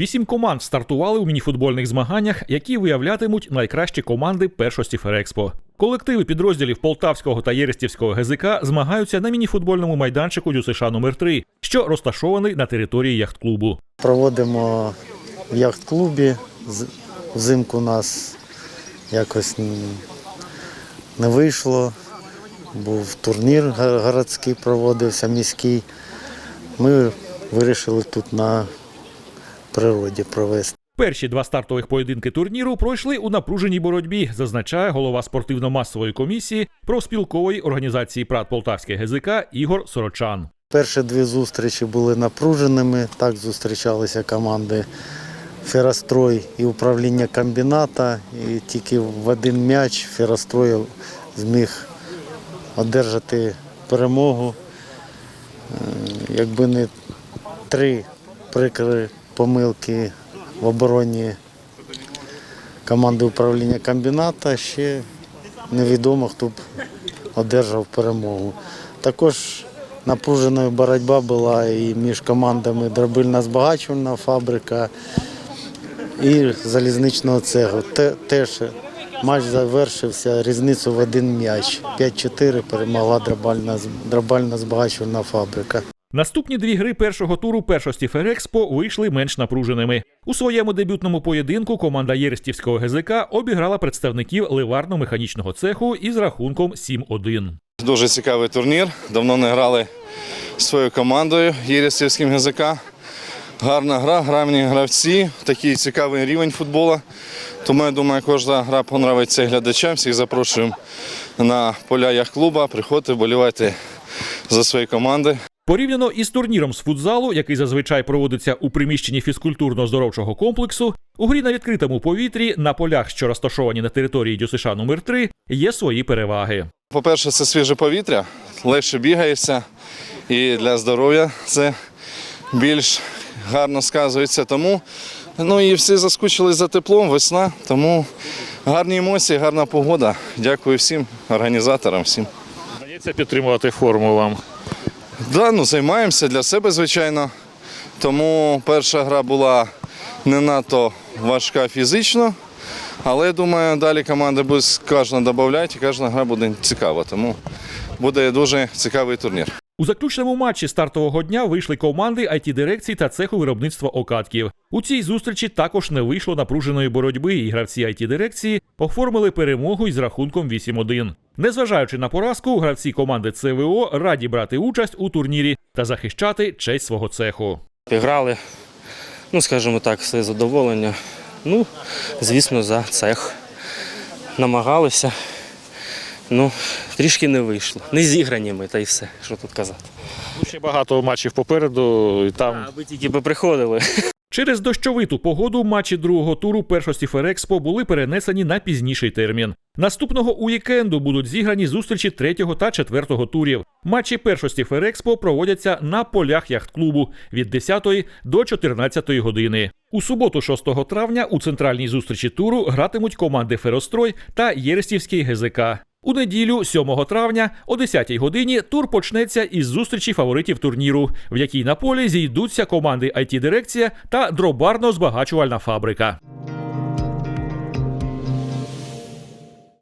Вісім команд стартували у мініфутбольних змаганнях, які виявлятимуть найкращі команди першості Ферекспо. Колективи підрозділів Полтавського та Єрестівського ГЗК змагаються на мініфутбольному майданчику ДЮСШ номер 3 що розташований на території яхт-клубу. Проводимо в яхт-клубі. Взимку у нас якось не вийшло. Був турнір городський, проводився міський. Ми вирішили тут на природі провести. Перші два стартових поєдинки турніру пройшли у напруженій боротьбі, зазначає голова спортивно-масової комісії профспілкової організації ПРАТ Полтавське ГЗК Ігор Сорочан. Перші дві зустрічі були напруженими. Так зустрічалися команди Ферострой і управління комбіната. І тільки в один м'яч Ферострой зміг одержати перемогу. Е, Якби не три прикри помилки в обороні команди управління комбіната, ще невідомо, хто б одержав перемогу. Також напруженою боротьба була і між командами дробильна збагачувальна фабрика і залізничного цеху. Теж матч завершився різницю в один м'яч. 5-4 перемогла дробальна, дробальна збагачувальна фабрика. Наступні дві гри першого туру першості Ферекспо вийшли менш напруженими. У своєму дебютному поєдинку команда Єрестівського ГЗК обіграла представників ливарно-механічного цеху із рахунком 7-1. Дуже цікавий турнір. Давно не грали своєю командою Єресівським ГЗК. Гарна гра, гравні гравці, такий цікавий рівень футболу. Тому я думаю, кожна гра понравиться глядачам. Всіх запрошуємо на поля яхт-клуба. Приходьте, вболівайте за свої команди. Порівняно із турніром з футзалу, який зазвичай проводиться у приміщенні фізкультурно-здоровчого комплексу, у грі на відкритому повітрі на полях, що розташовані на території ДЮСШ номер 3 є свої переваги. По-перше, це свіже повітря, легше бігається і для здоров'я це більш гарно сказується. Тому ну і всі заскучили за теплом, весна, тому гарні емоції, гарна погода. Дякую всім організаторам, всім. Вдається підтримувати форму вам. Да, ну займаємося для себе, звичайно. Тому перша гра була не надто важка фізично. Але я думаю, далі команда буде кожна додати і кожна гра буде цікава. Тому буде дуже цікавий турнір. У заключному матчі стартового дня вийшли команди it дирекції та цеху виробництва окатків. У цій зустрічі також не вийшло напруженої боротьби, і гравці it дирекції оформили перемогу із рахунком 8-1. Незважаючи на поразку, гравці команди ЦВО раді брати участь у турнірі та захищати честь свого цеху. Піграли, ну, скажімо так, все задоволення. Ну, звісно, за цех. Намагалися. Ну, трішки не вийшло. Не зіграні ми, та й все, що тут казати. Ще багато матчів попереду, і там Аби тільки би приходили. Через дощовиту погоду матчі другого туру першості Ферекспо були перенесені на пізніший термін. Наступного уікенду будуть зіграні зустрічі третього та четвертого турів. Матчі першості Ферекспо проводяться на полях яхт-клубу від 10 до 14 години. У суботу, 6 травня, у центральній зустрічі туру гратимуть команди Ферострой та Єрестівський ГЗК. У неділю, 7 травня, о 10 годині тур почнеться із зустрічі фаворитів турніру, в якій на полі зійдуться команди it дирекція та дробарно-збагачувальна фабрика.